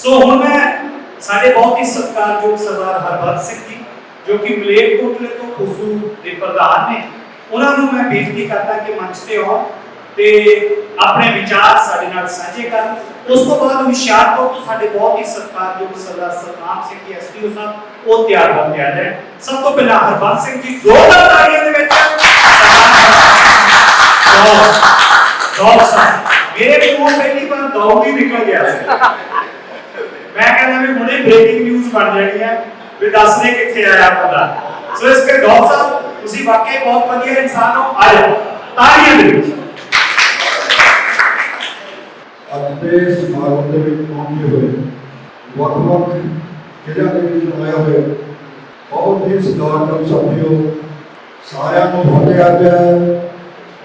ਸੋ ਹੁਣ ਮੈਂ ਸਾਡੇ ਬਹੁਤ ਹੀ ਸਤਿਕਾਰਯੋਗ ਸਰਦਾਰ ਹਰਬੰਸ ਸਿੰਘ ਜੀ ਜੋ ਕਿ ਮਲੇਰਕੋਟਲੇ ਤੋਂ ਖੁਸੂ ਦੇ ਪ੍ਰਧਾਨ ਨੇ ਉਹਨਾਂ ਨੂੰ ਮੈਂ ਬੇਨਤੀ ਕਰਦਾ ਕਿ ਮੰਚ ਤੇ ਆਉਣ ਤੇ ਆਪਣੇ ਵਿਚਾਰ ਸਾਡੇ ਨਾਲ ਸਾਂਝੇ ਕਰਨ ਉਸ ਤੋਂ ਬਾਅਦ ਹੁਸ਼ਿਆਰਪੁਰ ਤੋਂ ਸਾਡੇ ਬਹੁਤ ਹੀ ਸਤਿਕਾਰਯੋਗ ਸਰਦਾਰ ਸਤਨਾਮ ਸਿੰਘ ਜੀ ਐਸਡੀਓ ਸਾਹਿਬ ਉਹ ਤਿਆਰ ਹੋ ਕੇ ਆ ਜਾਣ ਸਭ ਤੋਂ ਪਹਿਲਾਂ ਹਰਬੰਸ ਸਿੰਘ ਜੀ ਜ਼ੋਰਦਾਰ ਤਾੜੀਆਂ ਦੇ ਵਿੱਚ ਡੌਗ ਸਾਹਿਬ ਮੇਰੇ ਕੋਲ ਪਹਿਲੀ ਵਾਰ ਡੌਗ ਹੀ ਨਿਕਲ ਗਿਆ ਸੀ ਮੈਂ ਕਹਿੰਦਾ ਵੀ ਹੁਣੇ ਬ੍ਰੇਕਿੰਗ ਨਿਊਜ਼ ਬਣ ਜਾਣੀ ਹੈ ਵੀ ਦੱਸ ਦੇ ਕਿੱਥੇ ਆਇਆ ਬੰਦਾ ਸੋ ਇਸ ਕੇ ਡੌਗ ਸਾਹਿਬ ਤੁਸੀਂ ਵਾਕਈ ਬਹੁਤ ਵਧੀਆ ਇਨਸਾਨ ਹੋ ਆ ਜਾਓ ਤਾੜੀਆਂ ਦੇ ਵਿੱਚ ਅੱਜ ਦੇ ਸਮਾਗਮ ਦੇ ਵਿੱਚ ਪਹੁੰਚੇ ਹੋਏ ਵੱਖ-ਵੱਖ ਜ਼ਿਲ੍ਹਿਆਂ ਦੇ ਵਿੱਚ ਆਏ ਹੋਏ ਬਹੁਤ ਹੀ ਸਤਿਕਾਰਯੋਗ ਸਾਥੀਓ ਸਾਰਿਆਂ ਨੂੰ ਫਤਿਹ ਅੱਜ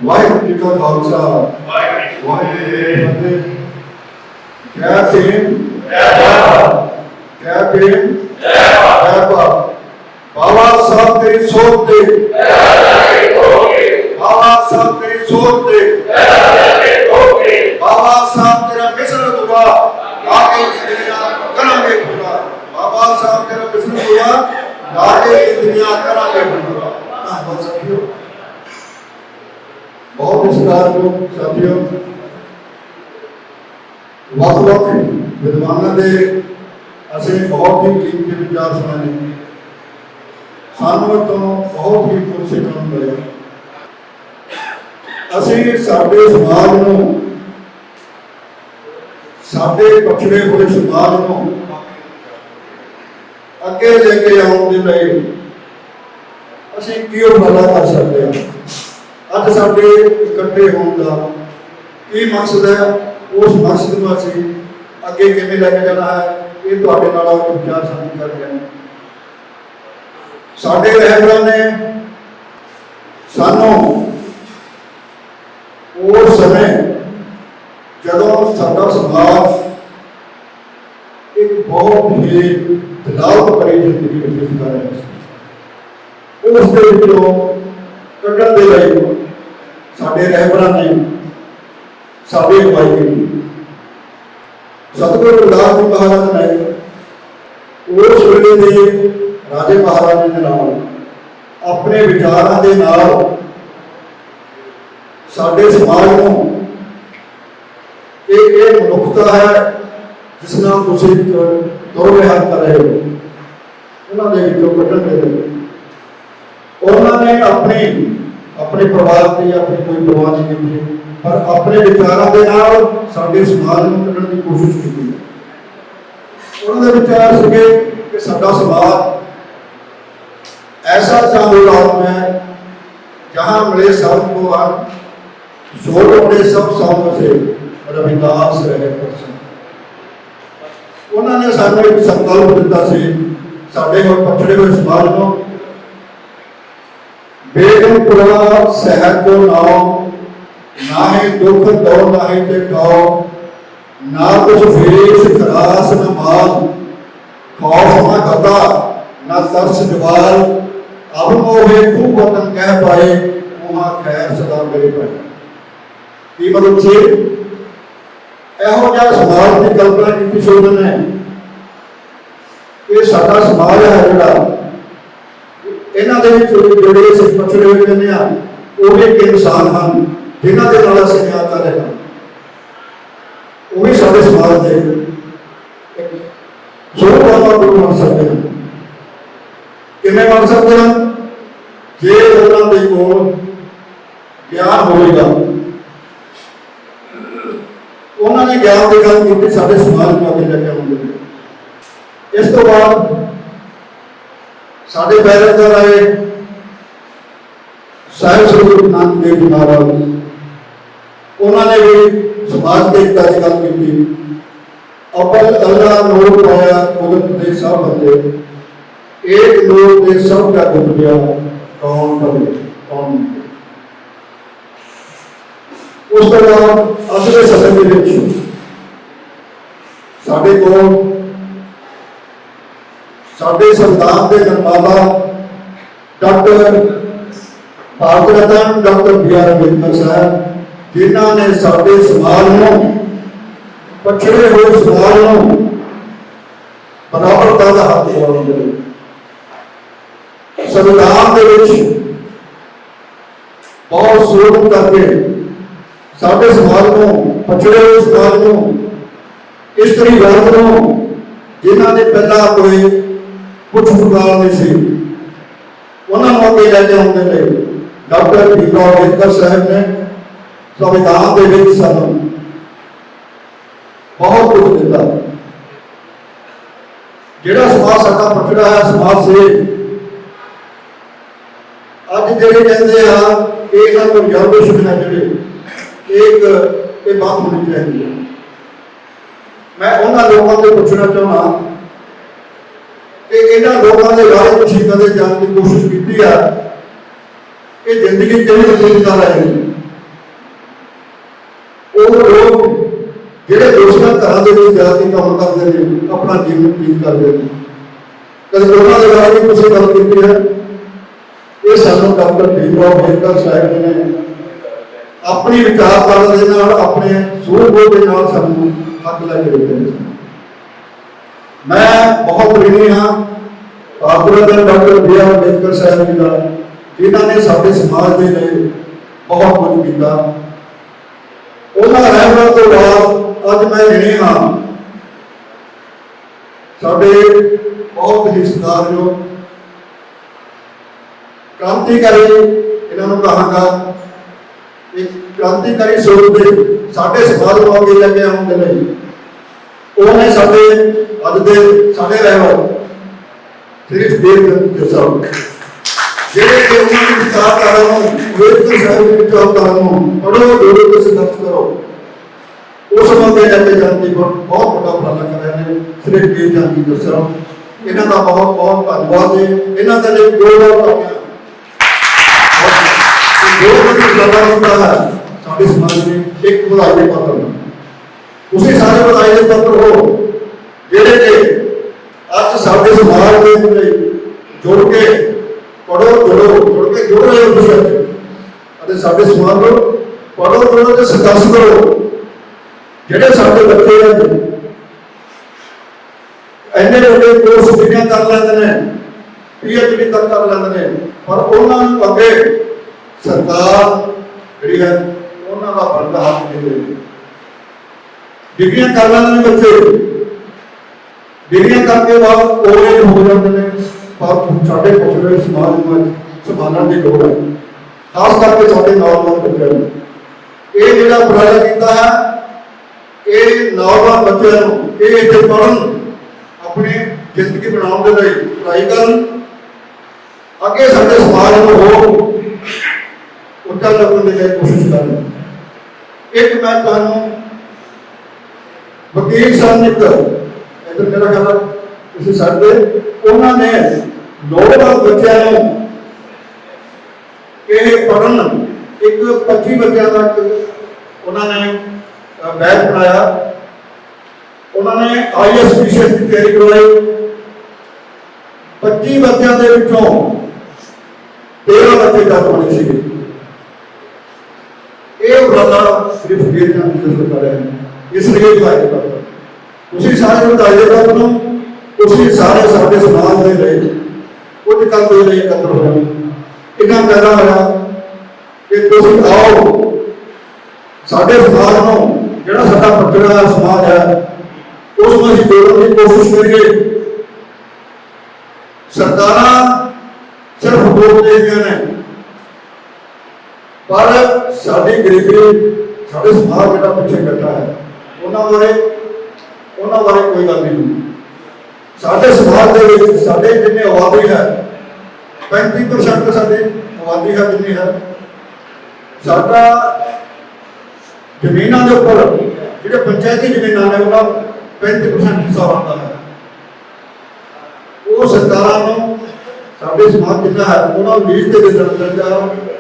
ਵਾਹਿਗੁਰੂ ਜੀ ਕਾ ਖਾਲਸਾ ਵਾਹਿਗੁਰੂ ਜੀ ਕੀ ਫਤਿਹ ਜੈ ਭੀਮ ਜੈ ਭਾਰਤ ਜੈ ਭੀਮ ਜੈ ਭਾਰਤ ਬਾਬਾ ਸਾਹਿਬ ਤੇਰੀ ਸੋਚ ਤੇ ਬਾਬਾ ਸਾਹਿਬ ਤੇਰੀ ਸੋਚ ਤੇ ਬਾਬਾ ਸਾਹਿਬ ਤੇਰਾ ਮਿਸ਼ਨ ਅਧੂਰਾ ਲਾਗੇ ਦੁਨੀਆ ਕਰਾਂਗੇ ਪੂਰਾ ਬਾਬਾ ਸਾਹਿਬ ਤੇਰਾ ਮਿਸ਼ਨ ਅਧੂਰਾ ਲਾਗੇ ਦੁਨੀਆ ਕਰਾਂਗੇ ਪੂਰਾ ਧੰਨਵਾਦ ਸਾਥੀਓ ਬਹੁਤ ਸਤਿਕਾਰਯੋਗ ਸਾਥੀਓ ਵੱਖ ਵੱਖ ਵਿਦਵਾਨਾਂ ਦੇ ਅਸੀਂ ਬਹੁਤ ਹੀ ਕੀਮਤੀ ਵਿਚਾਰ ਸੁਣੇ ਸਾਨੂੰ ਤੋਂ ਬਹੁਤ ਹੀ ਕੁਝ ਸਿੱਖਣ ਨੂੰ ਮਿਲਿਆ। ਅਸੀਂ ਸਾਡੇ ਸਮਾਜ ਨੂੰ, ਸਾਡੇ ਪਛੜੇ ਹੋਏ ਸਮਾਜ ਨੂੰ ਅੱਗੇ ਲੈ ਕੇ ਆਉਣ ਦੇ ਲਈ ਅਸੀਂ ਕੀ ਉਪਰਾਲਾ ਕਰ ਸਕਦੇ ਹਾਂ? ਅੱਜ ਸਾਡੇ ਇਕੱਠੇ ਹੋਣ ਦਾ ਕੀ ਮਕਸਦ ਹੈ? ਉਸ ਮਕਸਦ ਨੂੰ ਅਸੀਂ ਅੱਗੇ ਕਿਵੇਂ ਲੈ ਕੇ ਜਾਣਾ ਹੈ, ਇਹ ਤੁਹਾਡੇ ਨਾਲ ਵਿਚਾਰ ਸਾਂਝੇ ਕਰ ਰਹੇ ਹਾਂ। ਸਾਡੇ ਰਹਿਬਰਾਂ ਨੇ ਸਾਨੂੰ ਉਸ ਸਮੇਂ ਜਦੋਂ ਸਾਡਾ ਸਮਾਜ ਇੱਕ ਬਹੁਤ ਹੀ ਤਨਾਵ ਭਰੀ ਜ਼ਿੰਦਗੀ ਵਿੱਚ ਗੁਜ਼ਰ ਰਿਹਾ ਸੀ ਉਸ ਦੇ ਵਿੱਚੋਂ ਕੱਢਣ ਦੇ ਲਈ ਸਾਡੇ ਰਹਿਬਰਾਂ ਨੇ ਸਾਡੇ ਅਗਵਾਈ ਕੀਤੀ ਸਤਿਗੁਰੂ ਰਵਿਦਾਸ ਜੀ ਮਹਾਰਾਜ ਨੇ ਉਸ ਵੇਲੇ ਦੇ ਰਾਜੇ ਮਹਾਰਾਜੇ ਦੇ ਨਾਲ ਆਪਣੇ ਵਿਚਾਰਾਂ ਦੇ ਨਾਲ ਸਾਡੇ ਸਮਾਜ ਨੂੰ ਇਹ ਇਹ ਮਨੁੱਖਤਾ ਹੈ ਜਿਸ ਨਾਲ ਤੁਸੀਂ ਦੋ ਵਿਹਾਰ ਕਰ ਰਹੇ ਹੋ। ਉਹਨਾਂ ਦੇ ਵਿੱਚੋਂ ਕੱਢਣ ਦੇ ਲਈ। ਉਹਨਾਂ ਨੇ ਆਪਣੀ ਆਪਣੇ ਪਰਿਵਾਰ ਦੀ, ਆਪਣੀ ਕੋਈ ਪਰਵਾਹ ਨਹੀਂ ਕੀਤੀ। ਪਰ ਆਪਣੇ ਵਿਚਾਰਾਂ ਦੇ ਨਾਲ ਸਾਡੇ ਸਮਾਜ ਨੂੰ ਕੱਢਣ ਦੀ ਕੋਸ਼ਿਸ਼ ਕੀਤੀ ਉਹਨਾਂ ਦੇ ਵਿਚਾਰ ਸੀਗੇ ਕਿ ਸਾਡਾ ਸਮਾਜ ऐसा चांदोल है जहां मिले सब को हम जोड़ बड़े सब सौंग से रविदास रहे प्रसन्न ਉਹਨਾਂ ਨੇ ਸਾਨੂੰ ਇੱਕ ਸੰਕਲਪ ਦਿੱਤਾ ਸੀ ਸਾਡੇ ਕੋਲ ਪਛੜੇ ਹੋਏ ਸਮਾਜ ਨੂੰ ਬੇਗਮਪੁਰਾ ਸ਼ਹਿਰ ਕੋ ਨਾਮ ਨਾਹੀ ਦੁਖ ਦੋ ਨਾਹੀ ਤੇ ਕਉ ਨਾ ਕੁਛ ਫੇਸ ਖਰਾਸ ਨਾ ਮਾਲ ਖੌਫ ਨਾ ਖਤਾ ਨਾ ਤਰਸ ਜਵਾਲ, ਅਬ ਮੋਹੇ ਖੂਬ ਵਤਨ ਕਹਿ ਪਾਏ, ਉਹਾ ਖੈਰ ਸਦਾ ਮੇਰੇ ਪਾਏ ਕੀ ਮਤਲਬ ਸੀ? ਇਹੋ ਜਿਹਾ ਸਮਾਜ ਦੀ ਕਲਪਨਾ ਕੀਤੀ ਸੀ ਉਹਨਾਂ ਇਹ ਸਾਡਾ ਸਮਾਜ ਹੈ ਜਿਹੜਾ, ਇਹਨਾਂ ਦੇ ਵਿੱਚ ਜਿਹੜੇ ਅਸੀਂ ਪਛੜੇ ਹੋਏ ਕਹਿੰਦੇ ਆ, ਉਹ ਵੀ ਇੱਕ ਇਨਸਾਨ ਹਨ। ਜਿਨ੍ਹਾਂ ਦੇ ਨਾਲ ਅਸੀਂ ਪਿਆਰ ਕਰ ਰਹੇ ਹਾਂ, ਉਹ ਵੀ ਸਾਡੇ ਸਮਾਜ ਦੇ ਇੱਕ ਸੋਹਣਾ ਗੁਰੂ ਬਣ ਸਕਦੇ ਹਨ। ਕਿਵੇਂ ਮੰਨ ਸਕਦੇ ਹਨ ਜੇ ਉਹਨਾਂ ਦੇ ਕੋਲ ਗਿਆਨ ਹੋਵੇਗਾ, ਉਹਨਾਂ ਨੇ ਗਿਆਨ ਦੀ ਗੱਲ ਕੀਤੀ, ਸਾਡੇ ਸਮਾਜ ਨੂੰ ਅੱਗੇ ਲੈ ਕੇ ਆਉਂਦੇ ਇਸ ਤੋਂ ਬਾਅਦ ਸਾਡੇ ਪੈਰੇਦਾਰ ਆਏ ਸਾਹਿਬ ਸ੍ਰੀ ਗੁਰੂ ਨਾਨਕ ਦੇਵ ਜੀ ਮਹਾਰਾਜ ਉਹਨਾਂ ਨੇ ਵੀ ਸਮਾਜ ਦੇ ਏਕਤਾ ਦੀ ਗੱਲ ਕੀਤੀ ਅਬਲ ਅੱਲਾ ਨੂਰ ਪਾਇਆ ਕੁਦਰਤ ਦੇ ਸਭ ਬੰਦੇ ਏਕ ਨੂਰ ਦੇ ਸਭ ਦਾ ਗੁਪਤਿਆ ਕੌਣ ਬਣੇ ਕੌਣ ਨਹੀਂ। ਉਸ ਤੋਂ ਬਾਅਦ ਅੱਜ ਦੇ ਸਮੇਂ ਦੇ ਵਿੱਚ ਸਾਡੇ ਕੋਲ ਸਾਡੇ ਸੰਵਿਧਾਨ ਦੇ ਨਿਰਮਾਤਾ doctor Bharat Ratna doctor B R Ambedkar Sahib ਜਿਨ੍ਹਾਂ ਨੇ ਸਾਡੇ ਸਮਾਜ ਨੂੰ, ਪਛੜੇ ਹੋਏ ਸਮਾਜ ਨੂੰ ਬਰਾਬਰਤਾ ਦਾ ਹੱਕ ਦਿਵਾਉਣ ਦੇ ਸੰਵਿਧਾਨ ਦੇ ਵਿੱਚ ਬਹੁਤ ਸੋਚ ਕਰਕੇ ਸਾਡੇ ਸਮਾਜ ਨੂੰ, ਪਛੜੇ ਹੋਏ ਸਮਾਜ ਨੂੰ, ਇਸਤਰੀ ਵਰਗ ਨੂੰ, ਜਿਨ੍ਹਾਂ ਨੇ ਪਹਿਲਾਂ ਕੋਈ ਕੁਝ ਫੁਕਾਰ ਨਹੀਂ ਸੀ, ਉਹਨਾਂ ਨੂੰ ਅੱਗੇ ਲੈ ਕੇ ਆਉਂਦੇ ਨੇ ਡਾਕਟਰ ਡਾਕਟਰ ਭੀਮਰਾਓ ਅੰਬੇਦਕਰ ਸਾਹਿਬ ਨੇ ਸੰਵਿਧਾਨ ਦੇ ਵਿੱਚ ਸਾਨੂੰ ਬਹੁਤ ਕੁਝ ਦਿੱਤਾ ਜਿਹੜਾ ਸਮਾਜ ਸਾਡਾ ਪਛੜਾ ਹੈ, ਸਮਾਜ ਸੇ ਅੱਜ ਜਿਹੜੇ ਕਹਿੰਦੇ ਆ ਕਿ ਇਹਨਾਂ ਨੂੰ ਰਿਜ਼ਰਵੇਸ਼ਨ ਹੈ ਜਿਹੜੇ। ਇੱਕ, ਇਹ ਬਾਤ ਹੋਣੀ ਚਾਹੀਦੀ ਹੈ। ਮੈਂ ਉਹਨਾਂ ਲੋਕਾਂ ਤੋਂ ਪੁੱਛਣਾ ਚਾਹੁੰਦਾ ਕਿ ਇਹਨਾਂ ਲੋਕਾਂ ਦੇ ਬਾਰੇ ਤੁਸੀਂ ਕਦੇ ਜਾਣ ਦੀ ਕੋਸ਼ਿਸ਼ ਕੀਤੀ ਆ? ਇਹ ਜ਼ਿੰਦਗੀ ਕਿਵੇਂ ਬਤੀਤ ਰਹੇ ਨੇ? ਉਹ ਲੋਕ ਜਿਹੜੇ ਦੋਸਤਾਂ ਘਰਾਂ ਦੇ ਵਿੱਚ ਜਾ ਕੇ ਕੰਮ ਕਰਦੇ ਨੇ, ਆਪਣਾ ਜੀਵਨ ਬਤੀਤ ਕਰਦੇ ਨੇ। ਕਦੇ ਉਹਨਾਂ ਦੇ ਬਾਰੇ ਵੀ ਤੁਸੀਂ ਗੱਲ ਕੀਤੀ ਹੈ? ਇਹ ਸਾਨੂੰ ਡਾਕਟਰ ਭੀਮਰਾਓ ਅੰਬੇਦਕਰ ਸਾਹਿਬ ਨੇ ਆਪਣੀ ਵਿਚਾਰਧਾਰਾ ਦੇ ਨਾਲ, ਆਪਣੇ ਸੂਝ-ਬੂਝ ਦੇ ਨਾਲ ਸਾਨੂੰ ਹੱਕ ਲੈ ਕੇ ਦਿੱਤੇ ਨੇ। ਮੈਂ ਬਹੁਤ ਰਿਣੀ ਹਾਂ Agra doctor B R Ambedkar Sahib ji ਦਾ, ਜਿਨ੍ਹਾਂ ਨੇ ਸਾਡੇ ਸਮਾਜ ਦੇ ਲਈ ਬਹੁਤ ਕੁਝ ਕੀਤਾ। ਉਹਨਾਂ ਰਹਿਬਰਾਂ ਤੋਂ ਬਾਅਦ ਅੱਜ ਮੈਂ ਰਿਣੀ ਹਾਂ, ਸਾਡੇ ਬਹੁਤ ਹੀ ਸਤਿਕਾਰਯੋਗ ਕ੍ਰਾਂਤੀਕਾਰੀ, ਇਹਨਾਂ ਨੂੰ ਕਹਾਂਗਾ, ਇੱਕ ਕ੍ਰਾਂਤੀਕਾਰੀ ਸੋਚ ਦੇ ਸਾਡੇ ਸਮਾਜ ਨੂੰ ਅੱਗੇ ਲੈ ਕੇ ਆਉਣ ਦੇ ਲਈ। ਉਹਨੇ ਸਾਡੇ, ਅੱਜ ਦੇ ਸਾਡੇ ਰਹਿਬਰ ਸ੍ਰੀ ਸੁਖਦੇਵ ਜੀ ਸਾਹਿਬ। ਜਿਹੜੇ ਕਿ ਉਹਨਾਂ ਦੀ ਵਿਚਾਰਧਾਰਾ ਨੂੰ, ਵੇਦ ਸਾਹਿਬ ਦੀ ਵਿਚਾਰਧਾਰਾ ਨੂੰ ਪੜੋ ਦੋੜੋ ਤੇ ਸੰਘਰਸ਼ ਕਰੋ। ਉਸ ਨੂੰ ਅੱਗੇ ਲੈ ਬਹੁਤ ਵੱਡਾ ਉਪਰਾਲਾ ਕਰ ਰਹੇ ਨੇ, ਸ੍ਰੀ ਜੀ ਜੀ ਸਾਹਿਬ ਇਹਨਾਂ ਦਾ ਬਹੁਤ ਬਹੁਤ ਧੰਨਵਾਦ ਹੈ ਇਹਨਾਂ ਦੇ ਲਈ ਦੋ ਵਾਰ ਪਾਉਂਦੇ ਜੋ ਵੀ ਲਗਾ ਹੁੰਦਾ ਹੈ ਸਾਡੇ ਸਮਾਜ ਦੇ ਇੱਕ ਵਧਾਈ ਦੇ ਪਾਤਰ ਤੁਸੀਂ ਸਾਰੇ ਵਧਾਈ ਦੇ ਪਾਤਰ ਹੋ। ਜਿਹੜੇ ਕਿ ਅੱਜ ਸਾਡੇ ਸਮਾਜ ਦੇ ਲਈ ਜੁੜ ਕੇ ਪੜੋ ਜੁੜੋ ਜੁੜ ਕੇ ਜੁੜ ਰਹੇ ਹੋ ਤੁਸੀਂ ਅਤੇ ਸਾਡੇ ਸਮਾਜ ਨੂੰ ਪੜੋ ਜੁੜੋ ਤੇ ਸੰਘਰਸ਼ ਕਰੋ। ਜਿਹੜੇ ਸਾਡੇ ਬੱਚੇ ਨੇ, ਇੰਨੇ ਵੱਡੇ ਕੋਰਸ ਦੁਨੀਆ ਕਰ ਲੈਂਦੇ ਨੇ ਪੀਐਚਡੀ ਤੱਕ ਕਰ ਲੈਂਦੇ ਨੇ, ਪਰ ਉਹਨਾਂ ਨੂੰ ਅੱਗੇ ਸਰਕਾਰ ਜਿਹੜੀ ਹੈ, ਉਹਨਾਂ ਦਾ ਬਣਦਾ ਹੱਥ ਨਹੀਂ ਦੇ ਡਿਗਰੀਆਂ ਕਰ ਲੈਂਦੇ ਨੇ ਬੱਚੇ। ਡਿਗਰੀਆਂ ਕਰਕੇ ਬਾਅਦ ਕੋਲੇਜ ਹੋ ਜਾਂਦੇ ਨੇ। ਪਰ ਸਾਡੇ ਪੁੱਛੜੇ ਸਮਾਜ ਨੂੰ ਸੰਭਾਲਣ ਦੀ ਲੋੜ ਹੈ। ਖਾਸ ਕਰਕੇ ਸਾਡੇ ਨੌਜਵਾਨ ਬੱਚਿਆਂ ਨੂੰ। ਇਹ ਜਿਹੜਾ ਉਪਰਾਲਾ ਕੀਤਾ ਹੈ, ਇਹ ਨੌਜਵਾਨ ਬੱਚਿਆਂ ਨੂੰ, ਇਹ ਇੱਥੇ ਪੜ੍ਹਨ, ਆਪਣੀ ਜ਼ਿੰਦਗੀ ਬਣਾਉਣ ਦੇ ਲਈ ਪੜ੍ਹਾਈ ਕਰਨ, ਅੱਗੇ ਸਾਡੇ ਸਮਾਜ ਨੂੰ ਹੋਰ ਉੱਚਾ ਲੱਗਣ ਦੀ ਕੋਸ਼ਿਸ਼ ਕਰਨ। ਇੱਕ ਮੈਂ ਤੁਹਾਨੂੰ ਵਕੀਲ ਸਾਹਿਬ ਨੇ ਇਧਰ ਮੇਰਾ ਖਿਆਲ ਤੁਸੀਂ ਸਾਡੇ ਉਹਨਾਂ ਨੇ ਨੌਜਵਾਨ ਬੱਚਿਆਂ ਨੂੰ ਇਹ ਪੜਨ ਇੱਕ 25 ਬੱਚਿਆਂ ਤੱਕ ਉਹਨਾਂ ਨੇ ਬੈਚ ਬਣਾਇਆ। ਉਹਨਾਂ ਨੇ ਆਈਐਸ ਵਿਸ਼ੇ ਦੀ ਤਿਆਰੀ ਕਰਵਾਈ। 25 ਬੱਚਿਆਂ ਦੇ ਵਿੱਚੋਂ 13 ਬੱਚੇ ਜੱਜ ਹੋਣੇ ਸੀਗੇ। ਇਹ ਉਪਰਾਲਾ ਸਿਰਫ ਫਕੀਰ ਜਾਂ ਕਰ ਰਿਹਾ ਇਸ ਲਈ ਇਹ ਤੁਸੀਂ ਸਾਰੇ ਵਧਾਈ ਦੇ ਬਾਤ ਨੂੰ। ਤੁਸੀਂ ਸਾਰੇ ਸਾਡੇ ਸਮਾਜ ਦੇ ਲਈ ਕੁਝ ਕੰਮ ਦੇ ਲਈ ਇਕੱਤਰ ਹੋਏ ਇਹਨਾਂ ਪੈਦਾ ਹੋਇਆ ਕਿ ਤੁਸੀਂ ਆਓ, ਸਾਡੇ ਸਮਾਜ ਨੂੰ ਜਿਹੜਾ ਸਾਡਾ ਪੱਕੜਾ ਸਮਾਜ ਹੈ, ਉਸ ਨੂੰ ਅਸੀਂ ਜੋੜਨ ਦੀ ਕੋਸ਼ਿਸ਼ ਕਰੀਏ। ਸਰਕਾਰਾਂ ਸਿਰਫ ਵੋਟ ਦੇਦੀਆਂ ਨੇ। ਪਰ ਸਾਡੀ ਗਰੀਬੀ, ਸਾਡੇ ਸਮਾਜ ਜਿਹੜਾ ਪਿੱਛੇ ਬੈਠਾ ਹੈ, ਉਹਨਾਂ ਬਾਰੇ ਉਹਨਾਂ ਬਾਰੇ ਕੋਈ ਗੱਲ ਨਹੀਂ ਹੁੰਦੀ। ਸਾਡੇ ਸਮਾਜ ਦੇ ਵਿੱਚ ਸਾਡੇ ਜਿੰਨੇ ਆਬਾਦੀ ਹੈ 35% ਸਾਡੇ ਆਬਾਦੀ ਹੈ ਜਿੰਨੀ ਹੈ। ਸਾਡਾ ਜ਼ਮੀਨਾਂ ਦੇ ਉੱਪਰ, ਜਿਹੜੇ ਪੰਚਾਇਤੀ ਜ਼ਮੀਨਾਂ ਨੇ ਉਹਨਾਂ 35% ਹਿੱਸਾ ਬਣਦਾ ਹੈ। ਉਹ ਸਰਕਾਰਾਂ ਨੂੰ ਸਾਡੇ ਸਮਾਜ ਜਿੰਨਾ ਹੈ, ਉਹਨਾਂ ਨੂੰ ਲੀਜ਼ ਤੇ ਦੇ ਦੇਣਾ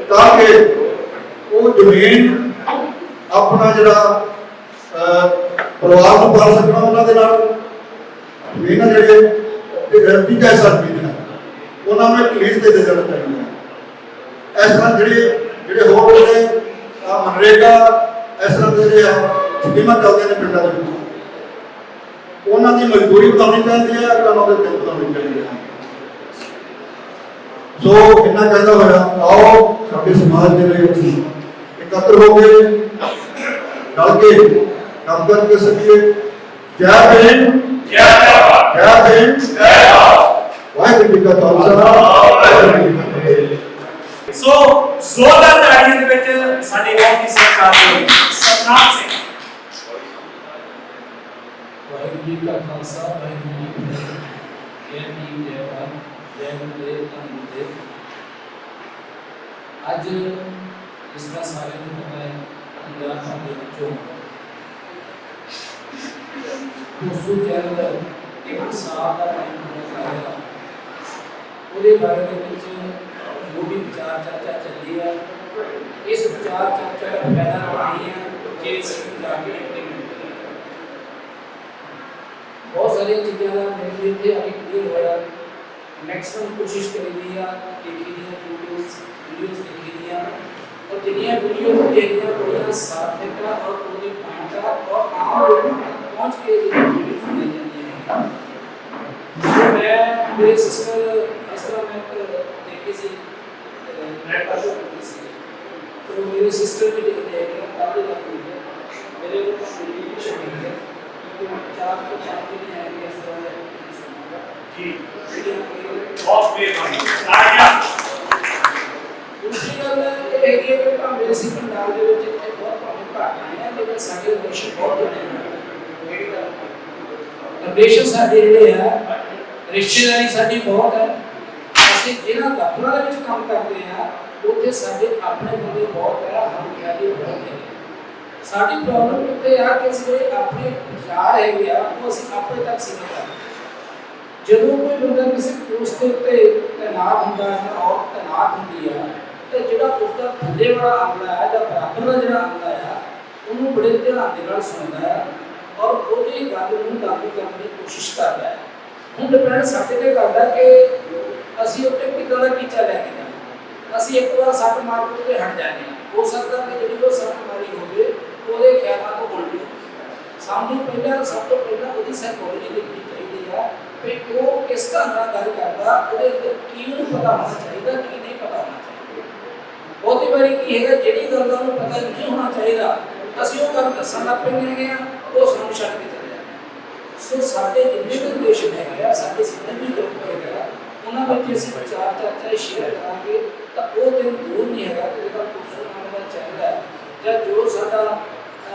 ਤਾਂ ਕਿ ਉਹ ਜ਼ਮੀਨ ਆਪਣਾ ਜਿਹੜਾ ਪਰਿਵਾਰ ਨੂੰ ਪਾਲ ਸਕਣਾ ਉਹਨਾਂ ਦੇ ਨਾਲ। ਜ਼ਮੀਨਾਂ ਜਿਹੜੇ ਤੀਜਾ ਹਿੱਸਾ ਜ਼ਮੀਨ ਹੈ ਉਹਨਾਂ ਨੂੰ ਇੱਕ ਤੇ ਦੇਣਾ ਚਾਹੀਦਾ ਇਸ ਤਰ੍ਹਾਂ ਜਿਹੜੇ ਜਿਹੜੇ ਹੋਰ ਜਿਹੜੇ ਮਨਰੇਗਾ, ਇਸ ਤਰ੍ਹਾਂ ਦੇ ਜਿਹੜੇ ਸਕੀਮਾਂ ਚੱਲਦੀਆਂ ਨੇ ਪਿੰਡਾਂ ਦੇ ਵਿੱਚ। ਉਹਨਾਂ ਦੀ ਮਜ਼ਦੂਰੀ ਵਧਾਉਣੀ ਚਾਹੀਦੀ ਹੈ ਉਹਨਾਂ ਦੇ ਦਿਨ ਵਧਾਉਣੇ ਚਾਹੀਦੇ ਹਨ ਸੋ ਇੰਨਾ ਕਹਿੰਦਾ ਹੋਇਆ, ਆਓ ਸਾਡੇ ਸਮਾਜ ਦੇ ਲਈ ਇਕੱਤਰ ਹੋ ਕੇ ਰਲ ਕੇ ਕੰਮ ਕਰਕੇ ਸਕੀਏ। ਜੈ ਭੀਮ ਜੈ ਜਵਾਨ ਜੈ ਭੀਮ ਜੈ ਭਾਰਤ ਵਾਹਿਗੁਰੂ ਜੀ ਕਾ ਖਾਲਸਾ ਵਾਹਿਗੁਰੂ ਜੀ ਕੀ ਫਤਿਹ ਸੋ ਜ਼ੋਰਦਾਰ ਤਾੜੀਆਂ ਦੇ ਵਿੱਚ ਸਾਡੇ ਬਹੁਤ ਹੀ ਸਤਿਕਾਰ ਦੇ ਸਤਨਾਮ ਸਿੰਘ ਵਾਹਿਗੁਰੂ ਜੀ ਕਾ ਖਾਲਸਾ ਵਾਹਿਗੁਰੂ ਜੀ ਕੀ ਫਤਿਹ ਜੈ ਭੀਮ ਜੈ ਭਾਰਤ ਜੈ ਗੁਰਦੇਵ ਧੰਨ ਗੁਰਦੇਵ ਅੱਜ ਜਿਸ ਤਰ੍ਹਾਂ ਸਾਰਿਆਂ ਨੂੰ ਪਤਾ ਹੈ ਪੰਜਾਬ ਭਰ ਦੇ ਵਿੱਚੋਂ ਉਸੂ ਚੈਨਲ ਇੱਕ ਸਾਲ ਦਾ ਟਾਈਮ ਪੂਰਾ ਹੋਇਆ ਉਹਦੇ ਬਾਰੇ ਦੇ ਵਿੱਚ ਜੋ ਵੀ ਵਿਚਾਰ ਚਰਚਾ ਚੱਲੀ ਆ ਇਸ ਵਿਚਾਰ ਚਰਚਾ ਦਾ ਫਾਇਦਾ ਪਾਣੀ ਹੈ ਕਿ ਅਸੀਂ ਪੰਜਾਬੀ ਇੰਪਲੀਮੈਂਟ ਕਰੀਏ ਬਹੁਤ ਸਾਰੀਆਂ ਚੀਜ਼ਾਂ ਦਾ ਮੈਨੂੰ ਵੀ ਇੱਥੇ ਆ ਕੇ ਕਲੀਅਰ ਹੋਇਆ ਮੈਕਸਿਮਮ ਕੋਸ਼ਿਸ਼ ਕਰੀ ਆ ਦੇਖੀ ਦੀਆਂ ਵੀਡੀਓਜ਼ ਵੀਡੀਓਜ਼ ਦੇਖੀ ਦੀਆਂ और जितनी वीडियो देखना पूरा सार्थक का और पूरे पॉइंट का और आम लोग पहुंच के वीडियो सुनाई जाती है तो मैं मेरे सिस्टर असरा में देखी थी मैं पास देखी थी तो मेरे सिस्टर भी देख रहे हैं काफी लगी है मेरे को वीडियो शूटिंग है तो चार को चार दिन आएंगे सर जी बहुत प्रिय ਹੈਗੀ ਹੈ ਕਿ ਭਾਵੇਂ ਅਸੀਂ ਪੰਜਾਬ ਦੇ ਵਿੱਚ ਇੱਥੇ ਬਹੁਤ ਭਾਵੇਂ ਘੱਟ ਆਏ ਹਾਂ ਲੇਕਿਨ ਸਾਡੇ ਰਿਲੇਸ਼ਨ ਬਹੁਤ ਜੁੜੇ ਨੇ ਰਿਲੇਸ਼ਨ ਸਾਡੇ ਜਿਹੜੇ ਆ ਰਿਸ਼ਤੇਦਾਰੀ ਸਾਡੀ ਬਹੁਤ ਹੈ ਅਸੀਂ ਇਹਨਾਂ ਦਫ਼ਤਰਾਂ ਦੇ ਵਿੱਚ ਕੰਮ ਕਰਦੇ ਆ ਉੱਥੇ ਸਾਡੇ ਆਪਣੇ ਬੰਦੇ ਬਹੁਤ ਹੈ ਹਮ ਖਿਆਲੀ ਬਹੁਤ ਹੈ ਸਾਡੀ ਪ੍ਰੋਬਲਮ ਕਿੱਥੇ ਆ ਕਿ ਅਸੀਂ ਜਿਹੜੇ ਆਪਣੇ ਵਿਚਾਰ ਹੈਗੇ ਆ ਉਹ ਅਸੀਂ ਆਪਣੇ ਤੱਕ ਸੀਮਿਤ ਆ ਜਦੋਂ ਕੋਈ ਬੰਦਾ ਕਿਸੇ ਪੋਸਟ ਦੇ ਉੱਤੇ ਤੈਨਾਤ ਹੁੰਦਾ ਹੈ ਔਰ ਤੈਨਾਤ ਹੁੰਦੀ ਆ ਤੇ ਜਿਹੜਾ ਉਸਦਾ ਥੱਲੇ ਵਾਲਾ ਆਉਂਦਾ ਹੈ ਜਾਂ ਬਰਾਬਰ ਦਾ ਜਿਹੜਾ ਆਉਂਦਾ ਹੈ, ਉਹਨੂੰ ਬੜੇ ਧਿਆਨ ਦੇ ਨਾਲ ਸੁਣਦਾ ਹੈ ਔਰ ਉਹਦੀ ਗੱਲ ਨੂੰ ਲਾਗੂ ਕਰਨ ਦੀ ਕੋਸ਼ਿਸ਼ ਕਰਦਾ ਹੈ। ਹੁਣ ਡਿਪੈਂਡ ਸਾਡੇ ਤੇ ਕਰਦਾ ਕਿ ਅਸੀਂ ਉੱਤੇ ਕਿੱਦਾਂ ਦਾ ਟੀਚਾ ਲੈ ਕੇ ਜਾਣਾ। ਅਸੀਂ ਇੱਕ ਵਾਰ ਸੱਟ ਮਾਰ ਕੇ ਉੱਤੇ ਹਟ ਜਾਂਦੇ ਹਾਂ। ਹੋ ਸਕਦਾ ਕਿ ਜਿਹੜੀ ਉਹ ਸੱਟ ਮਾਰੀ ਹੋਵੇ, ਉਹਦੇ ਖਿਆਲਾਂ ਤੋਂ ਉਲਟੀ ਸਾਨੂੰ ਪਹਿਲਾਂ, ਸਭ ਤੋਂ ਪਹਿਲਾਂ ਉਹਦੀ ਸਾਈਕੋਲੋਜੀ ਦੇਖਣੀ ਚਾਹੀਦੀ ਹੈ ਕਿ ਉਹ ਕਿਸ ਤਰ੍ਹਾਂ ਨਾਲ ਗੱਲ ਕਰਦਾ, ਉਹਦੇ ਅੰਦਰ ਕੀ ਉਹਨੂੰ ਪਤਾ ਹੋਣਾ ਚਾਹੀਦਾ, ਕੀ ਨਹੀਂ ਪਤਾ ਹੋਣਾ ਚਾਹੀਦਾ ਬਹੁਤੀ ਵਾਰੀ ਕੀ ਹੈਗਾ? ਜਿਹੜੀ ਗੱਲ ਦਾ ਉਹਨੂੰ ਪਤਾ ਨਹੀਂ ਹੋਣਾ ਚਾਹੀਦਾ? ਅਸੀਂ ਉਹ ਗੱਲ ਦੱਸਣ ਲੱਗ ਪੈਂਦੇ ਹੈਗੇ ਆ ਉਹ ਸਾਨੂੰ ਛੱਡ ਕੇ ਚਲੇ ਜਾਂਦੇ ਸੋ ਸਾਡੇ ਜਿੰਨੇ ਵੀ ਰਿਲੇਸ਼ਨ ਹੈਗੇ ਆ ਸਾਡੇ ਜਿੰਨੇ ਵੀ ਗਰੁੱਪ ਹੈਗੇ ਆ ਉਹਨਾਂ ਵਿੱਚ ਅਸੀਂ ਵਿਚਾਰ ਚਰਚਾ ਸ਼ੇਅਰ ਕਰਾਂਗੇ ਤਾਂ ਉਹ ਦਿਨ ਦੂਰ ਨਹੀਂ ਹੈਗਾ ਕਿ ਜਿਹੜਾ ਕੋਸੋ ਨਾਮ ਦਾ ਚਾਹੀਦਾ ਹੈ। ਜਾਂ ਜੋ ਸਾਡਾ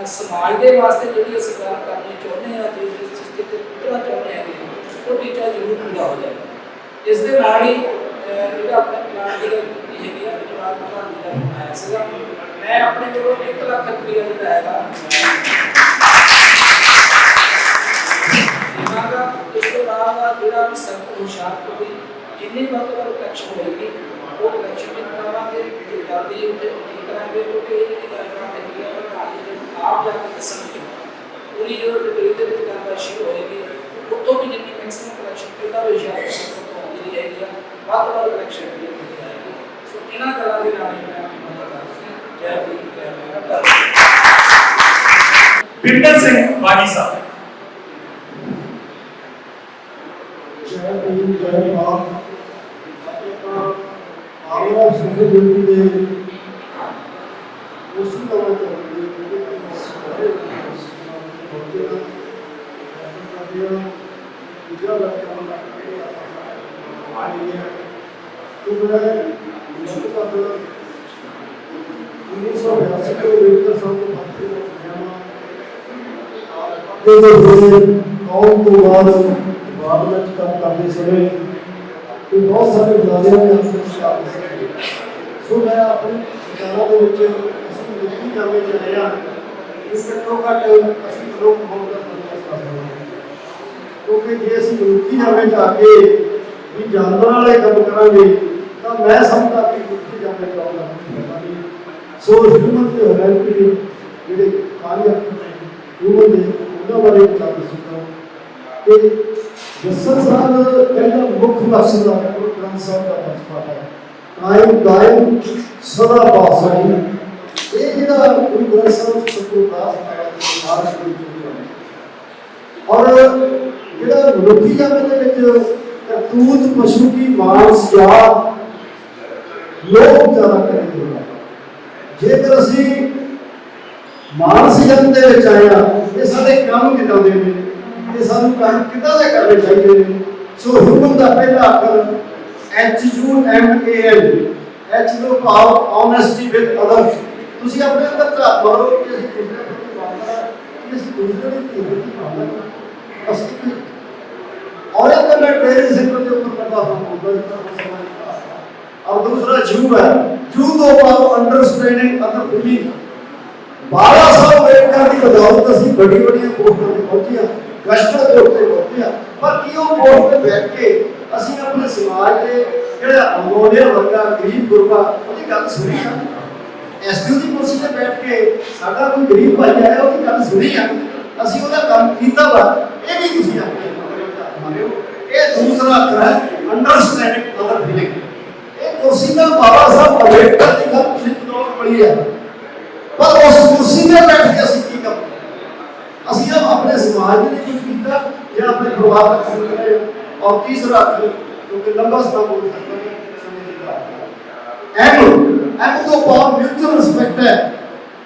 ਅਹ, ਸਮਾਜ ਦੇ ਵਾਸਤੇ ਜਿਹੜੀ ਅਸੀਂ ਗੱਲ ਕਰਨੀ ਚਾਹੁੰਦੇ ਆ ਜੇ ਜਿਸ ਚੀਜ਼ ਤੇ ਪੁੱਛਣਾ ਚਾਹੁੰਦੇ ਹੈਗੇ ਆ, ਉਹ ਟੀਚਾ ਜ਼ਰੂਰ ਪੂਰਾ ਹੋ ਜਾਏਗਾ। ਇਸ ਦੇ ਨਾਲ ਹੀ ਅਹ, ਜਿਹੜਾ ਆਪਣੇ ਪਲਾਨ ਦੀ ਗੱਲ ਕੀਤੀ ਹੈਗੀ ਆ ਜਵਾਬ ਪ੍ਰਧਾਨ ਜੀ ਦਾ ਬਣਾਇਆ ਸੀਗਾ ਮੈਂ ਆਪਣੇ ਕੋਲੋਂ 1 ਲੱਖ ਰੁਪਏ ਜਿਹੜਾ ਹੈਗਾ ਦੇਵਾਂਗਾ ਇਸ ਤੋਂ ਬਾਅਦ ਜਿਹੜਾ ਵੀ ਸਰਕਲ ਹੁਸ਼ਿਆਰਪੁਰ ਦੀ ਜਿੰਨੀ ਵੱਧ ਤੋਂ ਵੱਧ ਕਲੈਕਸ਼ਨ ਹੋਏਗੀ ਉਹ ਕਲੈਕਸ਼ਨ ਵੀ ਕਰਾਵਾਂਗੇ ਤੇ ਜਲਦੀ ਉੱਤੇ ਉਮੀਦ ਕਰਾਂਗੇ ਕਿਉਂਕਿ ਇਹ ਜਿਹੜੀ ਗੱਲਬਾਤ ਹੈਗੀ ਆ ਉਹ ਕਹਾਣੀ ਜਿਹੜੀ ਆਪ ਜਾ ਕੇ ਦੱਸਣਗੇ ਪੂਰੀ ਜੋ ਡਿਟੇਲ ਦੇ ਵਿੱਚ ਗੱਲਬਾਤ ਸ਼ੁਰੂ ਹੋਏਗੀ ਉੱਥੋਂ ਵੀ ਜਿੰਨੀ ਮੈਕਸਿਮਮ ਕਲੈਕਸ਼ਨ ਪਹਿਲਾਂ ਵੀ ਹੁਸ਼ਿਆਰਪੁਰ ਤੋਂ ਆਉਂਦੀ ਰਹੇਗੀ ਆ, ਵੱਧ ਤੋਂ ਵੱਧ ਕਲੈਕਸ਼ਨ ਵੀ ਹੁੰਦੀ ਰਹੇਗੀ ਸੋ ਇਹਨਾਂ ਗੱਲਾਂ ਦੇ ਨਾਲ ਮੈਂ ਜੈ ਭੀਮ ਜੈ ਬਿੰਦਰ ਸਿੰਘ ਬਾਗੀ ਸਾਹਿਬ ਜੈ ਭੀਮ ਜੈ ਭਾਰਤ ਆਇਆ ਸਿੱਖ ਜੁਗੀ ਦੇ ਉਸ ਨੂੰ ਲਵਾ ਚੱਲਦੀ ਹੈ ਕਿ ਸਾਰੇ ਬੱਚੇ ਦਾ ਕਰਦੇ ਆ ਦੂਜਾ ਲੱਗਾ ਆਈ ਹੈ ਤੂੰ ਮੇਰੇ ਮੁਸ਼ਕ ਕਰ ਉਨੀ ਸੌ ਬਿਆਸੀ ਤੋਂ ਵੇਖਦਾ ਸਭ ਤੋਂ ਫਾਸਲੇ ਹੋ ਗਿਆ ਜਦੋਂ ਹੋਏ ਕੌਮ ਤੋਂ ਬਾਅਦ ਬਾਅਦ ਵਿੱਚ ਕੰਮ ਕਰਦੇ ਸਮੇਂ ਤੇ ਬਹੁਤ ਸਾਰੇ ਬੁਲਾਰਿਆਂ ਨੇ ਆਪਣੇ ਸ਼ਾਮ ਸੋ ਮੈਂ ਆਪਣੀ ਵਿਚਾਰਾਂ ਦੇ ਵਿੱਚ ਅਸੀਂ ਲਿਖੀ ਜਾਵੇ ਚੱਲੇ ਆ ਇਸ ਤੋਂ ਘੱਟ ਅਸੀਂ ਲੋਕ ਹੋਣ ਦਾ ਪ੍ਰਯਾਸ ਕਰ ਰਹੇ ਹਾਂ ਕਿਉਂਕਿ ਜੇ ਅਸੀਂ ਰੁਕੀ ਜਾਵੇ ਜਾ ਸੋ ਹਿਊਮਨ ਤੇ ਦੇ ਜਿਹੜੇ ਕਾਰਿਆ ਹਿਊਮਨ ਦੇ ਉਹਨਾਂ ਬਾਰੇ ਵਿਚਾਰ ਦੱਸੂਗਾ ਤੇ ਜਸਨ ਸਾਹਿਬ ਕਹਿੰਦਾ ਮੁੱਖ ਮਕਸਦ ਦਾ ਗ੍ਰੰਥ ਸਾਹਿਬ ਦਾ ਫਲਸਫਾ ਹੈ ਕਾਇਮ ਕਾਇਮ ਸਦਾ ਬਾਸਾਈ ਇਹ ਜਿਹੜਾ ਗੁਰੂ ਗ੍ਰੰਥ ਸਾਹਿਬ ਸਤਿਗੁਰੂ ਦਾਸ ਨਾਲ ਸ਼ੁਰੂ ਕੀਤਾ ਔਰ ਜਿਹੜਾ ਮਨੁੱਖੀ ਜਨਮ ਦੇ ਵਿੱਚ ਕਰਤੂਤ ਪਸ਼ੂ ਕੀ ਮਾਨਸ ਜਾਤ ਲੋਕ ਵਿਚਾਰਾ ਕਰੇ ਜੇਕਰ ਅਸੀਂ ਮਾਨਸ ਜਨਮ ਦੇ ਵਿੱਚ ਆਏ ਆ ਇਹ ਸਾਡੇ ਕੰਮ ਕਿੱਦਾਂ ਦੇ ਨੇ ਇਹ ਸਾਨੂੰ ਕੰਮ ਕਿੱਦਾਂ ਦੇ ਕਰਨੇ ਚਾਹੀਦੇ ਨੇ ਸੋ ਹਿਊਮਨ ਦਾ ਪਹਿਲਾ ਅੱਖਰ H U M A L H ਨੂੰ ਭਾਵ ਓਨੈਸਟੀ ਵਿਦ ਅਦਰਸ ਤੁਸੀਂ ਆਪਣੇ ਅੰਦਰ ਝਾਤ ਮਾਰੋ ਕਿ ਅਸੀਂ ਦੂਸਰੇ ਪ੍ਰਤੀ ਭਾਵਨਾ ਕਿ ਅਸੀਂ ਦੂਸਰੇ ਦੀ ਪ੍ਰਤੀ ਭਾਵਨਾ ਅਸੀਂ ਕੀ और एक मैं पहले से के ऊपर करता हूँ और दूसरा जू है due to our understanding and the belief ਬਾਲਾ ਸਾਹਿਬ ਅੰਬੇਡਕਰ ਦੀ ਬਦੌਲਤ ਅਸੀਂ ਬੜੀ ਬੜੀਆਂ ਪੋਸਟਾਂ ਤੇ ਪਹੁੰਚਿਆ ਕਸ਼ਮੀਰ ਦੇ ਉੱਤੇ ਪਹੁੰਚਿਆ ਪਰ ਕੀ ਉਹ ਪੋਸਟ ਤੇ ਬੈਠ ਕੇ ਅਸੀਂ ਆਪਣੇ ਸਮਾਜ ਦੇ ਜਿਹੜਾ ਅਮੋਲਿਆ ਵਰਗਾ ਗਰੀਬ ਗੁਰਬਾ ਉਹਦੀ ਗੱਲ ਸੁਣੀ ਆ? ਐਸਡੀਓ ਦੀ ਕੁਰਸੀ ਤੇ ਬੈਠ ਕੇ ਸਾਡਾ ਕੋਈ ਗਰੀਬ ਭਾਈ ਆਇਆ, ਉਹਦੀ ਗੱਲ ਸੁਣੀ ਆ? ਅਸੀਂ ਉਹਦਾ ਕੰਮ ਕੀਤਾ ਵਾ, ਇਹ ਵੀ ਤੁਸੀਂ ਆਪਣੇ ਇਹ ਦੂਸਰਾ ਅੱਖਰ ਹੈ ਅੰਡਰਸਟੈਂਡ ਅੰਬੇਡਕਰ ਦੀ ਗੱਲ ਤੁਸੀਂ ਬਦੌਲ ਪੜੀ ਹੈ। ਪਰ ਉਸ ਕੁਰਸੀ ਤੇ ਬੈਠ ਕੇ ਅਸੀਂ ਕੀ ਕਰ ਅਸੀਂ ਆਪ ਆਪਣੇ ਸਮਾਜ ਦੇ ਲਈ ਕੁਝ ਕੀਤਾ? ਜਾਂ ਆਪਣੇ ਪਰਿਵਾਰ ਦਾ ਕੰਮ ਕਰ ਰਹੇ ਹਾਂ ਔਰ ਤੀਸਰਾ ਅੱਖਰ ਕਿਉਂਕਿ ਲੰਬਾ ਸਮਾਂ ਬੋਲ ਸਕਦਾ ਹੈ, ਸਮੇਂ ਦੀ ਘਾਟ ਹੈ। ਐਮ ਐਮ ਤੋਂ ਪਾਵਰ ਮਿਊਚੁਅਲ ਰਿਸਪੈਕਟ ਹੈ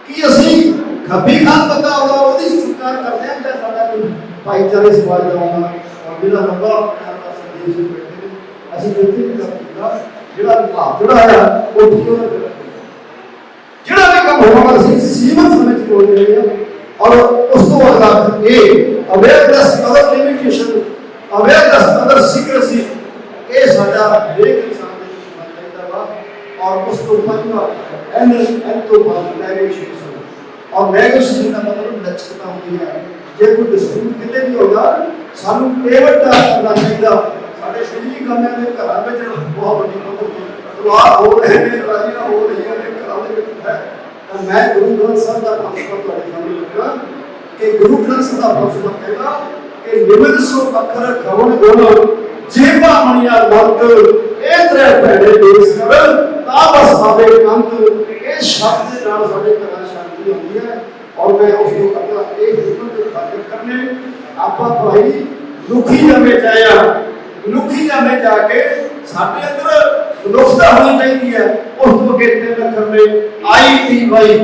ਕਿ ਅਸੀਂ ਖੱਬੀ ਖਾਨ ਬੰਦਾ ਆਉਂਦਾ, ਉਹਦੀ ਸਤਿਕਾਰ ਕਰਦੇ ਹਾਂ, ਜਾਂ ਸਾਡਾ ਕੋਈ ਭਾਈਚਾਰੇ ਸਮਾਜ ਦਾ ਆਉਂਦਾ ਔਰ ਜਿਹੜਾ ਲੰਬਾ ਆਪਣਾ ਸੰਦੇਸ਼ ਬੈਠੇ ਨੇ ਅਸੀਂ ਜਿੱਥੇ ਵੀ ਕਰ ਦਿੱਤਾ ਜਿਹੜਾ ਭਾਵ ਜਿਹੜਾ ਹੈ ਉਹ ਠੀਕ ਹੋਣਾ ਚਾਹੀਦਾ। ਜਿਹੜਾ ਵੀ ਕੰਮ ਹੋਣਾ ਅਸੀਂ ਸੀਮਤ ਸਮੇਂ ਚ ਬੋਲ ਰਹੇ ਹਾਂ। ਔਰ ਉਸ ਤੋਂ ਅਗਲਾ ਇਹ awareness other limitation awareness other secrecy ਇਹ ਸਾਡਾ ਹਰੇਕ ਇਨਸਾਨ ਦੇ ਵਿੱਚ ਹੋਣਾ ਚਾਹੀਦਾ ਵਾ। ਔਰ ਉਸ ਤੋਂ ਪੰਜਵਾਂ ਐਨ ਐਨ ਤੋਂ ਬਾਅਦ ਨੈਗੋਸ਼ੀਏਸ਼ਨ ਔਰ ਨੈਗੋਸ਼ੀਏਸ਼ਨ ਦਾ ਮਤਲਬ ਲਚਕਤਾ ਹੁੰਦੀ ਹੈ। ਜੇ ਕੋਈ ਡਿਸਪਿਊਟ ਕਿਤੇ ਵੀ ਹੋਗਾ ਸਾਨੂੰ ਪੇਮੈਂਟ ਕਰਨਾ ਚਾਹੀਦਾ। ਸਾਡੇ ਬਿਜਲੀ ਕੰਮਾਂ ਦੇ ਘਰਾਂ ਵਿੱਚ ਬਹੁਤ ਵੱਡੀ ਮਦਦ ਦੁਆ ਹੋ। ਰਹੇ ਨੇ ਰਾਜੀਆਂ ਹੋ ਰਹੀਆਂ ਨੇ ਘਰਾਂ ਦੇ ਵਿੱਚ, ਹੈ। ਤਾਂ ਮੈਂ ਗੁਰੂ ਗ੍ਰੰਥ ਸਾਹਿਬ ਦਾ ਫਲਸਫਾ ਤੁਹਾਡੇ ਸਾਹਮਣੇ ਰੱਖਾਂ ਕਿ ਗੁਰੂ ਗ੍ਰੰਥ ਸਾਹਿਬ ਦਾ ਫਲਸਫਾ ਕਹਿੰਦਾ ਕਿ ਨਿਮਨ ਸੋ ਅੱਖਰ ਖਵਣ ਗੁਣ, ਜੀਵਾ ਮਣੀਆ ਮੰਤ ਇਹ ਤਰੇ ਭੈੜੇ ਦੇਸ ਕਰ ਤਾਂ ਬਸ ਆਵੇ ਕੰਤ ਇਹ ਸ਼ਬਦ ਦੇ ਨਾਲ ਸਾਡੇ ਘਰਾਂ ਸ਼ਾਂਤੀ ਹੁੰਦੀ ਹੈ। ਔਰ ਮੈਂ ਉਸ ਨੂੰ ਕਹਿੰਦਾ ਇਹ ਹੁਕਮ ਦੇ ਖਾਤਰ ਕਰਨੇ, ਆਪਾਂ ਭਾਈ, ਦੁਖੀ ਜਮੇ ਚਾਇਆ ਮਨੁੱਖੀ ਜਾਮੇ ਜਾ ਕੇ ਸਾਡੇ ਅੰਦਰ ਮਨੁੱਖਤਾ ਹੋਣੀ ਚਾਹੀਦੀ ਹੈ। ਉਸ ਤੋਂ ਅੱਗੇ ਤੇ ਲੱਖਰ ਨੇ ਆਈ ਟੀ ਵਾਈ,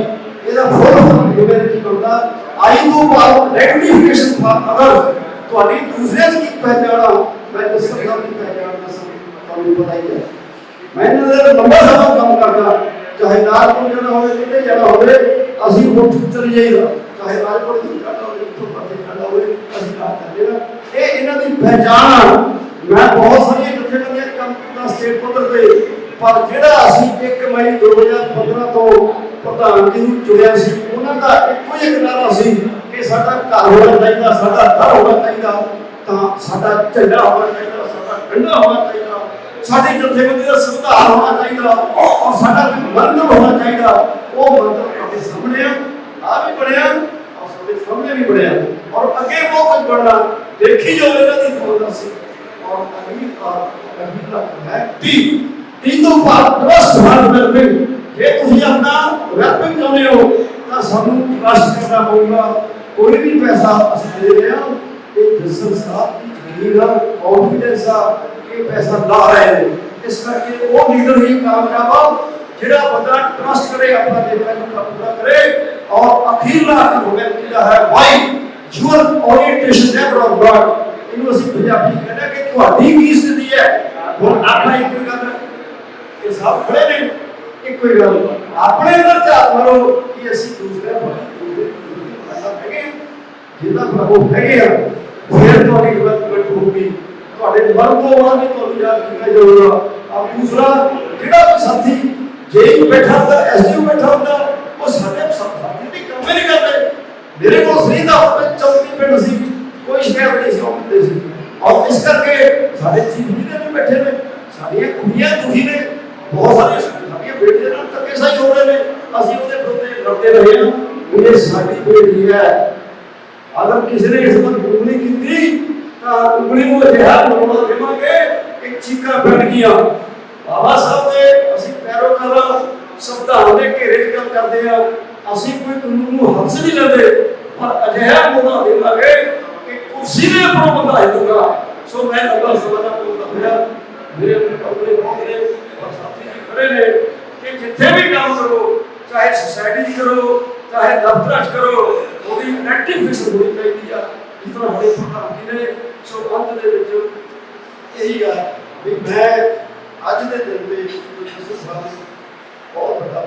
ਇਹਦਾ ਫੁੱਲ ਫਾਰਮ ਜਿਵੇਂ ਕੀ ਬਣਦਾ, ਆਈ ਤੋਂ ਬਾਅਦ ਰੈਕਟੀਫਿਕੇਸ਼ਨ ਫਾਰ ਅਦਰ ਤੁਹਾਡੀ ਦੂਸਰੇ ਦੀ ਕੀ ਪਹਿਚਾਣ ਆ ਮੈਂ ਦੱਸਣ ਦਾ ਕੀ ਪਹਿਚਾਣ ਦੱਸਾਂ ਤੁਹਾਨੂੰ ਪਤਾ ਹੀ ਹੈ। ਮੈਂ ਇਹਨਾਂ ਦੇ ਲੰਬਾ ਸਮਾਂ ਕੰਮ ਕਰਦਾ, ਚਾਹੇ ਨਾਗਪੁਰ ਜਾਣਾ ਹੋਵੇ, ਕਿਤੇ ਜਾਣਾ ਹੋਵੇ, ਅਸੀਂ ਉੱਠ ਚਲੇ ਜਾਈਦਾ। ਚਾਹੇ ਰਾਜਪੁਰ ਦੀ ਜਾਣਾ ਹੋਵੇ, ਉੱਥੋਂ ਪਰਦੇ ਜਾਣਾ ਹੋਵੇ ਅਸੀਂ ਕੰਮ ਕਰਦੇ ਹਾਂ ਇਹ ਇਹਨਾਂ ਦੀ ਪਹਿਚਾਣ ਆ। ਮੈਂ ਬਹੁਤ ਸਾਰੀਆਂ ਜਥੇਬੰਦੀਆਂ ਕੰਮ ਕੀਤਾ ਸਟੇਟ ਪੱਧਰ ਤੇ, ਪਰ ਜਿਹੜਾ ਅਸੀਂ 1 ਮਈ 2015 ਤੋਂ ਪ੍ਰਧਾਨ ਜੀ ਨੂੰ ਚੁਣਿਆ ਸੀ, ਉਹਨਾਂ ਦਾ ਇੱਕੋ ਹੀ ਇੱਕ ਨਾਰਾ ਸੀ ਕਿ ਸਾਡਾ ਘਰ ਹੋਣਾ ਚਾਹੀਦਾ, ਸਾਡਾ ਘਰ ਹੋਣਾ ਚਾਹੀਦਾ, ਤਾਂ ਸਾਡਾ ਝੰਡਾ ਹੋਣਾ ਚਾਹੀਦਾ, ਸਾਡਾ ਡੰਡਾ ਹੋਣਾ ਚਾਹੀਦਾ, ਸਾਡੀ ਜਥੇਬੰਦੀ ਦਾ ਸੁਧਾਰ ਹੋਣਾ ਚਾਹੀਦਾ, ਔਰ ਸਾਡਾ ਕੋਈ ਹੋਣਾ ਚਾਹੀਦਾ। ਉਹ ਮੰਦਰ ਤੁਹਾਡੇ ਸਾਹਮਣੇ ਆ ਆ ਵੀ ਬਣਿਆ, ਔਰ ਤੁਹਾਡੇ ਸਾਹਮਣੇ ਵੀ ਬਣਿਆ। ਔਰ ਅੱਗੇ ਉਹ ਕੁਝ ਬਣਨਾ। ਦੇਖੀ ਜੋ ਇਹਨਾਂ ਦੀ ਫੋਨ ਸੀ। ਔਰ ਅਗਲੀ ਕਾਰ ਅਗਲੀ ਲੱਗ ਹੈ ਤੀ ਤੀ ਤੋਂ ਬਾਅਦ ਟਰਸਟ ਹਰ ਬਿਲਡਿੰਗ ਜੇ ਤੁਸੀਂ ਆਪਣਾ ਰੈਪਿੰਗ ਚਾਹੁੰਦੇ ਹੋ ਤਾਂ ਸਾਨੂੰ ਟਰਸਟ ਕਰਨਾ ਪਊਗਾ ਕੋਈ ਵੀ ਪੈਸਾ ਅਸੀਂ ਦੇ ਰਹੇ ਹਾਂ ਇਹ ਬਿਜ਼ਨਸ ਦਾ ਜ਼ਮੀਨ ਦਾ ਕੌਨਫੀਡੈਂਸ ਆ ਕਿ ਇਹ ਪੈਸਾ ਲਾ ਰਹੇ ਨੇ ਇਸ ਕਰਕੇ ਉਹ ਲੀਡਰ ਹੀ ਕਾਮਯਾਬ ਆ ਜਿਹੜਾ ਬੰਦਾ ਟਰਸਟ ਕਰੇ, ਆਪਣਾ ਦੇਖਾ ਨੂੰ ਪੂਰਾ ਕਰੇ। ਔਰ ਅਖੀਰਲਾ ਹੋ ਗਿਆ ਜਿਹੜਾ ਹੈ? Why your orientation never of God ਇਹਨੂੰ ਅਸੀਂ ਪੰਜਾਬੀ ਚ ਕਹਿੰਦੇ ਕਿ ਤੁਹਾਡੀ ਕੀ ਸਥਿਤੀ ਹੈ ਹੁਣ ਆਪਣਾ ਇੱਕ ਗੱਲ ਇਹ ਸਭ ਖੜੇ ਨੇ। ਇੱਕੋ ਹੀ ਗੱਲ। ਆਪਣੇ ਅੰਦਰ ਝਾਤ ਮਾਰੋ ਕਿ ਅਸੀਂ ਦੂਸਰੇ ਦੂਸਰੇ ਹੈਗੇ ਹਾਂ। ਜਿਹਦਾ ਪ੍ਰਭੂ ਹੈਗੇ ਆ, ਫਿਰ ਤੁਹਾਡੀ ਡਿਵੈਲਪਮੈਂਟ ਹੋਊਗੀ। ਤੁਹਾਡੇ ਮਰਨ ਤੋਂ ਬਾਅਦ ਵੀ ਤੁਹਾਨੂੰ ਯਾਦ ਕੀਤਾ ਜਾਊਗਾ। ਆ ਦੂਸਰਾ, ਜਿਹੜਾ ਵੀ ਸਾਥੀ ਜੇ ਹੀ ਬੈਠਾ ਹੁੰਦਾ ਐਸਡੀਓ ਬੈਠਾ ਹੁੰਦਾ, ਉਹ ਸਾਡੇ ਸਾਥੀ ਦੀ ਕੰਮ ਹੀ ਨਹੀਂ ਕਰਦੇ। ਮੇਰੇ ਕੋਲ ਸ੍ਰੀ ਦਾ ਹੋਵੇ ਚੌਥੀ ਪਿੰਡ ਸੀ ਕੋਈ ਸ਼ਿਕਾਇਤ ਨਹੀਂ ਸੀ ਆਉਂਦੇ ਸੀ ਔਰ ਇਸ ਕਰਕੇ ਸਾਡੇ ਚੀਫ ਲੀਡਰ ਵੀ ਬੈਠੇ ਨੇ ਸਾਡੀਆਂ ਕੁੜੀਆਂ ਦੁਖੀ ਨੇ ਬਹੁਤ ਸਾਰੀਆਂ ਸਾਡੀਆਂ ਬੇਟੀਆਂ ਨਾਲ ਧੱਕੇ ਸਾਈ ਹੋ ਰਹੇ ਨੇ ਅਸੀਂ ਉਹਦੇ ਵਿਰੁੱਧ ਲੜਦੇ ਰਹੇ ਹਾਂ ਵੀ ਇਹ ਸਾਡੀ ਬੇਟੀ ਹੈ ਅਗਰ ਕਿਸੇ ਨੇ ਇਸ ਪਰ ਉਂਗਲੀ ਕੀਤੀ ਤਾਂ ਉਂਗਲੀ ਨੂੰ ਅਜਿਹਾ ਮੋੜ ਦੇਵਾਂਗੇ ਕਿ ਚੀਕਾਂ ਪੈਣਗੀਆਂ ਬਾਬਾ ਸਾਹਿਬ ਦੇ ਅਸੀਂ ਪੈਰੋਕਾਰ ਸੰਵਿਧਾਨ ਦੇ ਘੇਰੇ 'ਚ ਗੱਲ ਕਰਦੇ ਆ ਅਸੀਂ ਕੋਈ ਕਾਨੂੰਨ ਨੂੰ ਹੱਥ ਨਹੀਂ ਲੈਂਦੇ ਪਰ ਅਜਿਹਾ ਮੋੜਾ ਦੇਵਾਂਗੇ ਕਿ ਸੀਨੇ ਆਪਣਾ ਬੰਦਾ ਹੈ ਦੂੰਗਾ ਸੋ ਮੈਂ ਅੱਲਾ ਸਵਾਲਾ ਬੋਲਦਾ ਹੋਇਆ ਮੇਰੇ ਆਪਣੇ ਬਹੁਤ ਨੇ ਔਰ ਸਾਥੀ ਜੀ ਖੜੇ ਨੇ ਕਿ ਜਿੱਥੇ ਵੀ ਕੰਮ ਕਰੋ ਚਾਹੇ ਸੁਸਾਇਟੀ 'ਚ ਕਰੋ ਚਾਹੇ ਦਫ਼ਤਰਾਂ 'ਚ ਕਰੋ ਉਹਦੀ ਐਕਟੀਵਿਟੀ ਹੋਣੀ ਚਾਹੀਦੀ ਆ ਜਿਸ ਤਰ੍ਹਾਂ ਬੜੇ ਪ੍ਰਧਾਨ ਜੀ ਨੇ ਸੋ ਅੰਤ ਦੇ ਵਿੱਚ ਇਹੀ ਆ ਵੀ ਮੈਂ ਅੱਜ ਦੇ ਦਿਨ ਦੇ ਇਸ ਸਾਲ ਬਹੁਤ ਵੱਡਾ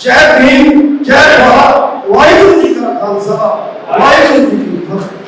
ਜੈ ਭੀਮ ਜੈ ਭਾਰਤ ਵਾਹਿਗੁਰੂ ਜੀ ਕਾ ਖਾਲਸਾ ਵਾਹਿਗੁਰੂ ਜੀ ਕੀ ਫਤਿਹ